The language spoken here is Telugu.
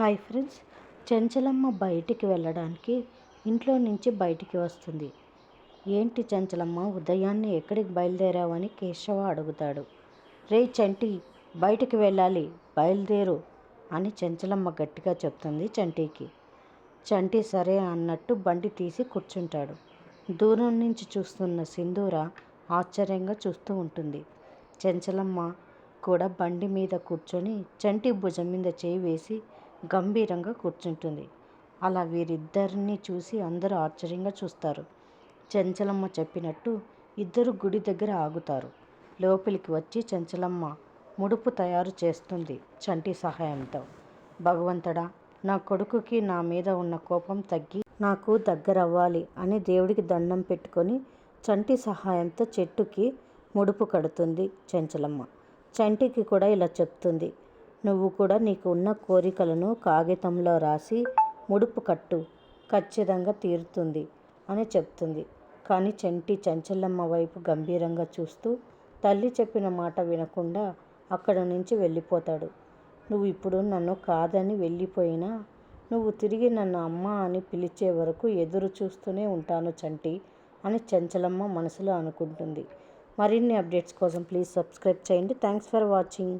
హాయ్ ఫ్రెండ్స్ చెంచలమ్మ బయటికి వెళ్ళడానికి ఇంట్లో నుంచి బయటికి వస్తుంది. ఏంటి చెంచలమ్మ ఉదయాన్నే ఎక్కడికి బయలుదేరావని కేశవ అడుగుతాడు. రే చంటి బయటికి వెళ్ళాలి బయలుదేరు అని చెంచలమ్మ గట్టిగా చెప్తుంది చంటికి. చంటి సరే అన్నట్టు బండి తీసి కూర్చుంటాడు. దూరం నుంచి చూస్తున్న సింధూర ఆశ్చర్యంగా చూస్తూ ఉంటుంది. చెంచలమ్మ కూడా బండి మీద కూర్చొని చంటి భుజం మీద చేయి వేసి గంభీరంగా కూర్చుంటుంది. అలా వీరిద్దరిని చూసి అందరూ ఆశ్చర్యంగా చూస్తారు. చెంచలమ్మ చెప్పినట్టు ఇద్దరు గుడి దగ్గర ఆగుతారు. లోపలికి వచ్చి చెంచలమ్మ ముడుపు తయారు చేస్తుంది చంటి సహాయంతో. భగవంతుడా నా కొడుకుకి నా మీద ఉన్న కోపం తగ్గి నాకు దగ్గర అవ్వాలి అని దేవుడికి దండం పెట్టుకొని చంటి సహాయంతో చెట్టుకి ముడుపు కడుతుంది చెంచలమ్మ. చంటికి కూడా ఇలా చెప్తుంది. నువ్వు కూడా నీకు ఉన్న కోరికలను కాగితంలో రాసి ముడుపు కట్టు. ఖచ్చితంగా తీరుతుంది అని చెప్తుంది. కానీ చంటి చంచలమ్మ వైపు గంభీరంగా చూస్తూ తల్లి చెప్పిన మాట వినకుండా అక్కడ నుంచి వెళ్ళిపోతాడు. నువ్వు ఇప్పుడు నన్ను కాదని వెళ్ళిపోయినా నువ్వు తిరిగి నన్ను అమ్మ అని పిలిచే వరకు ఎదురు చూస్తూనే ఉంటాను చంటి అని చంచలమ్మ మనసులో అనుకుంటుంది. మరిన్ని అప్డేట్స్ కోసం ప్లీజ్ సబ్స్క్రైబ్ చేయండి. Thanks for watching.